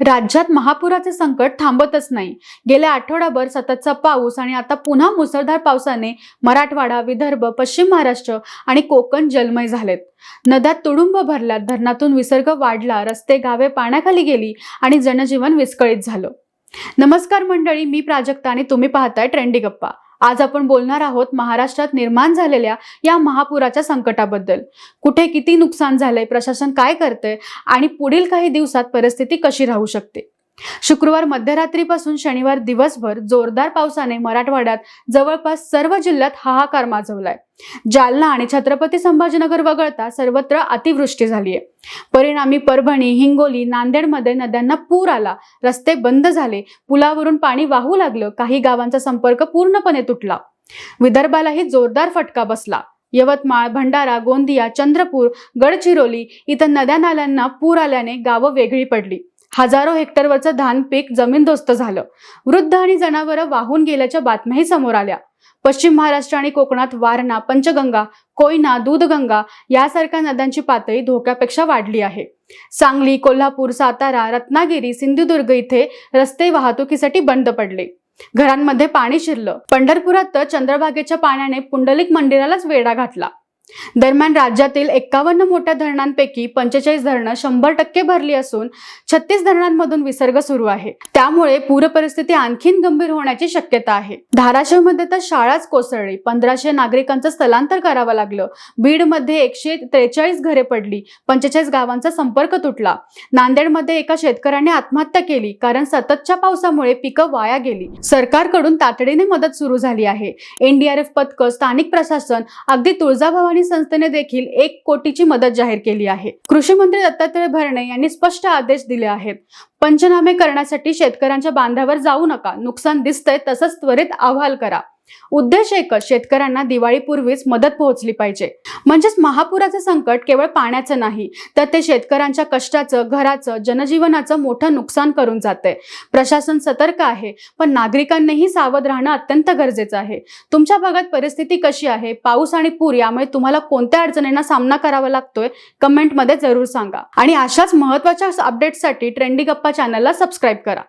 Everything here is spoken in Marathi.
राज्यात महापुराचे संकट थांबतच नाही. गेल्या आठवडाभर सततचा पाऊस आणि आता पुन्हा मुसळधार पावसाने मराठवाडा विदर्भ पश्चिम महाराष्ट्र आणि कोकण जलमय झालेत. नद्यात तुडुंब भरल्यात धरणातून विसर्ग वाढला रस्ते गावे पाण्याखाली गेली आणि जनजीवन विस्कळीत झालं. नमस्कार मंडळी मी प्राजक्ता आणि तुम्ही पाहताय ट्रेंडी गप्पा. आज आपण बोलणार आहोत महाराष्ट्रात निर्माण झालेल्या या महापुराच्या संकटाबद्दल. कुठे किती नुकसान झालंय प्रशासन काय करतंय आणि पुढील काही दिवसात परिस्थिती कशी राहू शकते? शुक्रवार मध्यरात्रीपासून शनिवार दिवसभर जोरदार पावसाने मराठवाड्यात जवळपास सर्व जिल्ह्यात हाहाकार माजवलाय. जालना आणि छत्रपती संभाजीनगर वगळता सर्वत्र अतिवृष्टी झालीय. परिणामी परभणी हिंगोली नांदेडमध्ये नद्यांना पूर आला. रस्ते बंद झाले. पुलावरून पाणी वाहू लागलं. काही गावांचा संपर्क पूर्णपणे तुटला. विदर्भालाही जोरदार फटका बसला. यवतमाळ भंडारा गोंदिया चंद्रपूर गडचिरोली इथं नद्या नाल्यांना पूर आल्याने गावं वेगळी पडली. हजारो हेक्टरवरचं धान पीक जमीनदोस्त झालं. वृद्ध आणि जनावरं वाहून गेल्याच्या बातम्याही समोर आल्या. पश्चिम महाराष्ट्र आणि कोकणात वारणा पंचगंगा कोयना दूधगंगा यासारख्या नद्यांची पातळी धोक्यापेक्षा वाढली आहे. सांगली कोल्हापूर सातारा रत्नागिरी सिंधुदुर्ग इथे रस्ते वाहतुकीसाठी बंद पडले. घरांमध्ये पाणी शिरलं. पंढरपुरात तर चंद्रभागेच्या पाण्याने पुंडलिक मंदिरालाच वेढा घातला. दरम्यान राज्यातील एक्कावन्न मोठ्या धरणांपैकी पंचेचाळीस धरणं शंभर टक्के भरली असून छत्तीस धरणांमधून विसर्ग सुरू आहे. त्यामुळे पूर परिस्थिती आणखीन गंभीर होण्याची शक्यता आहे. धाराशिवमध्ये तर शाळाच कोसळली. पंधराशे नागरिकांचं स्थलांतर करावं लागलं. बीडमध्ये एकशे त्रेचाळीस घरे पडली. पंचेचाळीस गावांचा संपर्क तुटला. नांदेडमध्ये एका शेतकऱ्याने आत्महत्या केली कारण सततच्या पावसामुळे पिकं वाया गेली. सरकारकडून तातडीने मदत सुरू झाली आहे. एनडीआरएफ पथकं स्थानिक प्रशासन अगदी तुळजाभवानी संस्थेने देखील एक कोटीची मदत जाहीर केली आहे. कृषी मंत्री दत्तात्रय भरणे यांनी स्पष्ट आदेश दिले आहेत. पंचनामे करण्यासाठी शेतकऱ्यांच्या बांधावर जाऊ नका. नुकसान दिसतंय तसंच त्वरित अहवाल करा. उद्देश एकच शेतकऱ्यांना दिवाळीपूर्वीच मदत पोहोचली पाहिजे. म्हणजेच महापुराचं संकट केवळ पाण्याचं नाही तर ते शेतकऱ्यांच्या कष्टाचं घराचं जनजीवनाचं मोठं नुकसान करून जाते प्रशासन सतर्क आहे पण नागरिकांनीही सावध राहणं अत्यंत गरजेचं आहे. तुमच्या भागात परिस्थिती कशी आहे? पाऊस आणि पूर यामुळे तुम्हाला कोणत्या अडचणींना सामना करावा लागतोय? कमेंटमध्ये जरूर सांगा. आणि अशाच महत्त्वाच्या अपडेट्ससाठी ट्रेंडी गप्पा चॅनलला सबस्क्राईब करा.